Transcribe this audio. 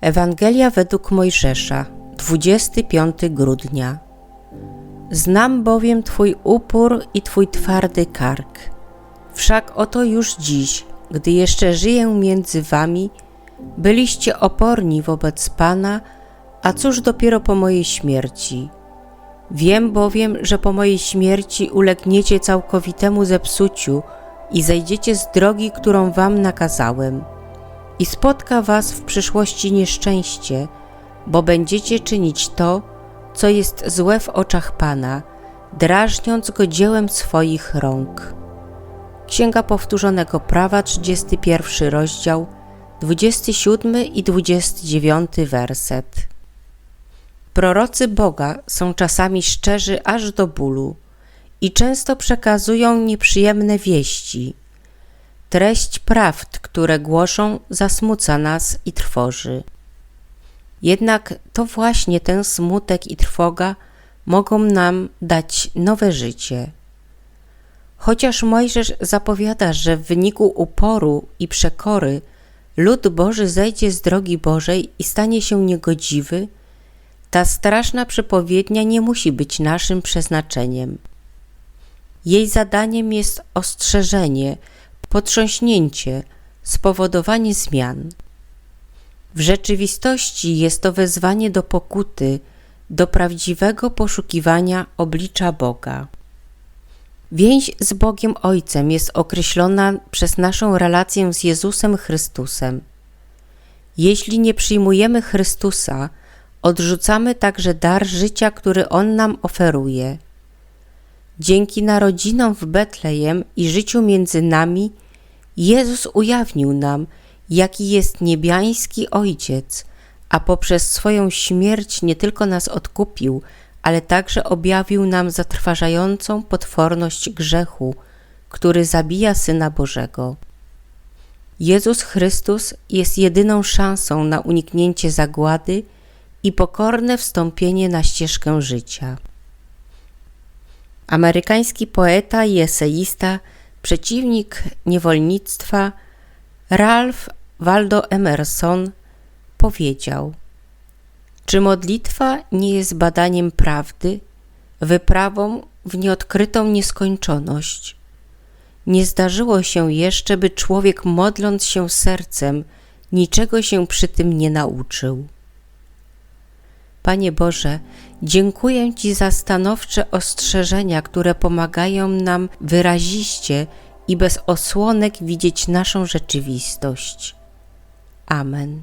Ewangelia według Mojżesza, 25 grudnia. Znam bowiem Twój upór i Twój twardy kark. Wszak oto już dziś, gdy jeszcze żyję między Wami, byliście oporni wobec Pana, a cóż dopiero po mojej śmierci. Wiem bowiem, że po mojej śmierci ulegniecie całkowitemu zepsuciu i zejdziecie z drogi, którą Wam nakazałem. I spotka Was w przyszłości nieszczęście, bo będziecie czynić to, co jest złe w oczach Pana, drażniąc go dziełem swoich rąk. Księga Powtórzonego Prawa, 31 rozdział, 27 i 29 werset. Prorocy Boga są czasami szczerzy aż do bólu i często przekazują nieprzyjemne wieści. Treść prawd, które głoszą, zasmuca nas i trwoży. Jednak to właśnie ten smutek i trwoga mogą nam dać nowe życie. Chociaż Mojżesz zapowiada, że w wyniku uporu i przekory lud Boży zejdzie z drogi Bożej i stanie się niegodziwy, ta straszna przepowiednia nie musi być naszym przeznaczeniem. Jej zadaniem jest ostrzeżenie, potrząśnięcie, spowodowanie zmian. W rzeczywistości jest to wezwanie do pokuty, do prawdziwego poszukiwania oblicza Boga. Więź z Bogiem Ojcem jest określona przez naszą relację z Jezusem Chrystusem. Jeśli nie przyjmujemy Chrystusa, odrzucamy także dar życia, który On nam oferuje. Dzięki narodzinom w Betlejem i życiu między nami, Jezus ujawnił nam, jaki jest niebiański Ojciec, a poprzez swoją śmierć nie tylko nas odkupił, ale także objawił nam zatrważającą potworność grzechu, który zabija Syna Bożego. Jezus Chrystus jest jedyną szansą na uniknięcie zagłady i pokorne wstąpienie na ścieżkę życia. Amerykański poeta i eseista, przeciwnik niewolnictwa, Ralph Waldo Emerson powiedział: Czy modlitwa nie jest badaniem prawdy, wyprawą w nieodkrytą nieskończoność? Nie zdarzyło się jeszcze, by człowiek modląc się sercem, niczego się przy tym nie nauczył. Panie Boże, dziękuję Ci za stanowcze ostrzeżenia, które pomagają nam wyraziście i bez osłonek widzieć naszą rzeczywistość. Amen.